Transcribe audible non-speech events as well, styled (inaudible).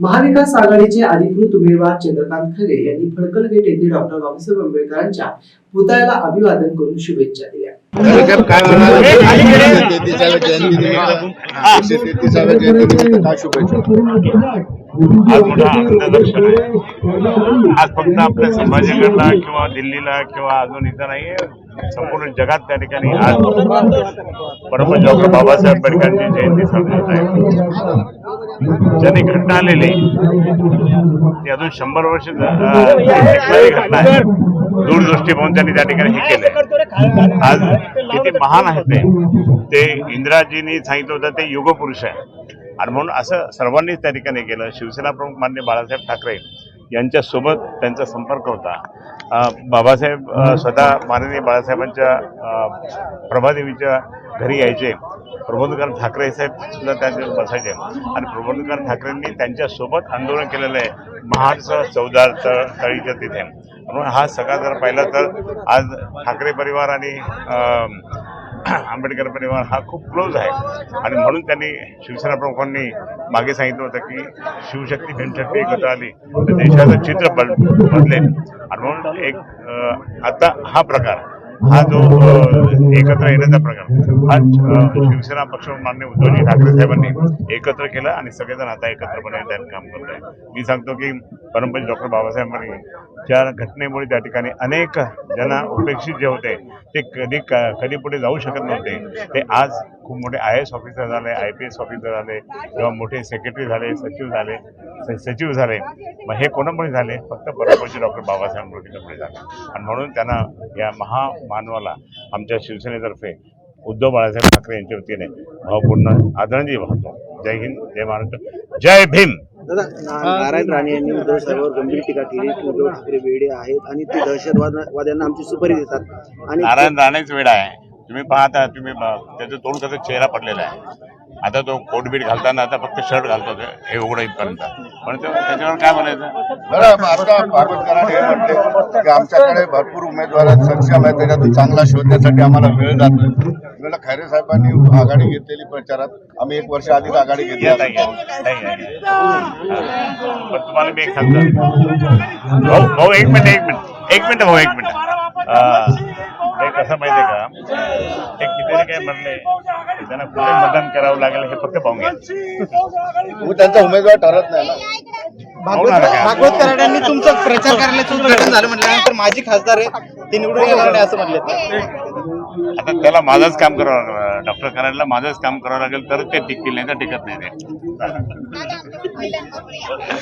महाविकास आघाडीचे अधिकृत उमेदवार चंद्रकांत खरे यांनी फडकल गेट येथे डॉक्टर बाबासाहेब आंबेडकरांच्या पुतळ्याला अभिवादन करून शुभेच्छा दिल्या. आज फक्त आपल्या संभाजीनगरला किंवा दिल्लीला किंवा अजून इथं नाही संपूर्ण जगात त्या ठिकाणी आज परम डॉक्टर बाबासाहेब आंबेडकरांची जयंती साजरी होत आहे. ज्यांनी घटना आलेली ती अजून शंभर वर्ष घटना आहे. दूरदृष्टी पाहून त्यांनी त्या ठिकाणी हे केलंय. आज किती महान आहेत ते ते इंदिराजींनी सांगितलं होतं ते युगपुरुष आहे. आणि म्हणून असं सर्वांनीच त्या ठिकाणी केलं. शिवसेना प्रमुख मान्य बाळासाहेब ठाकरे यांच्यासोबत त्यांचा संपर्क होता. बाबासाहेब स्वतः माननीय बाळासाहेबांच्या प्रभादेवीच्या घरी यायचे. प्रबोधनकर ठाकरे साहेब सुद्धा त्यांच्यावर बसायचे. आणि प्रबोधनकर ठाकरेंनी त्यांच्यासोबत आंदोलन केलेलं आहे. महाडचं चौदार तळ तळीच्या तिथे. म्हणून हा सगळा जर पाहिला तर आज ठाकरे परिवार आणि (clears throat) आंबेडकर परिवार हा खूप क्लोज आहे. आणि म्हणून त्यांनी शिवसेना प्रमुखांनी मागे सांगितलं होतं की शिवशक्ती भीमशक्ती एकत्र आली तर देशाचं चित्र बदलेल आणि म्हणून एक आता हा प्रकार हा जो एकत्र येण्याचा प्रकार. हा शिवसेना पक्ष मान्य उद्धवजी ठाकरे साहेबांनी एकत्र केलं आणि सगळेजण आता एकत्रपणे त्यात काम करत आहे मी सांगतो की परमपंच डॉक्टर बाबासाहेबांनी ज्या घटनेमुळे त्या ठिकाणी अनेक जण उपेक्षित जे होते ते कधी कधी पुढे जाऊ शकत नव्हते. ते आज खूप मोठे आय एस ऑफिसर झाले आय पी एस ऑफिसर झाले किंवा मोठे सेक्रेटरी झाले सचिव झाले सचिव झाले. मग हे कोणामुळे झाले? फक्त परमपूज्य डॉक्टर बाबासाहेब आंबेडकरमुळे झाले. आणि म्हणून त्यांना या महामानवाला आमच्या शिवसेनेतर्फे उद्धव बाळासाहेब ठाकरे यांच्या वतीने भावपूर्ण आदरांजली वाहतो. जय हिंद जय महाराष्ट्र जय भीम! नारायण राणे यांनी उद्धव साहेबांवर गंभीर टीका केली. की उद्धव ठाकरे वेडे आहेत आणि ते दहशतवाद वाद्यांना आमची सुपारी देतात. आणि नारायण राणेच वेळ आहे. तुम्ही पाहता तुम्ही त्याचं तोंड कसं चेहरा पडलेला आहे. आता तो कोट बीट घालताना आता फक्त शर्ट घालतो हे उघडं इथपर्यंत. पण त्याच्यावर काय म्हणायचं हे आमच्याकडे भरपूर उमेदवार सक्षम आहेत त्याच्यातून चांगला शोधण्यासाठी आम्हाला वेळ म्हणलं खैरे साहेबांनी आघाडी घेतलेली प्रचारात आम्ही एक वर्ष आधीच आघाडी घेतली. पण तुम्हाला मी एक सांगतो. भाऊ एक मिनिट एक मिनिट एक मिनिट भाऊ एक मिनिट. कसं माहितीये का? ते किती काय म्हणले त्यांना कुठे मतदान करावं लागेल हे फक्त पाहून घ्या. त्यांचा उमेदवार ठरत नाही का? भागवत कराडांनी तुमचं प्रचार कार्यालयाचं उद्घाटन झालं म्हटल्यानंतर माझी खासदार आहे ते निवडून येणार नाही असं म्हणले आता त्याला माझंच काम करावं लागलं. डॉक्टर करायला माझंच काम करावं लागेल तर ते टिकतील नाही तर टिकत नाही ते.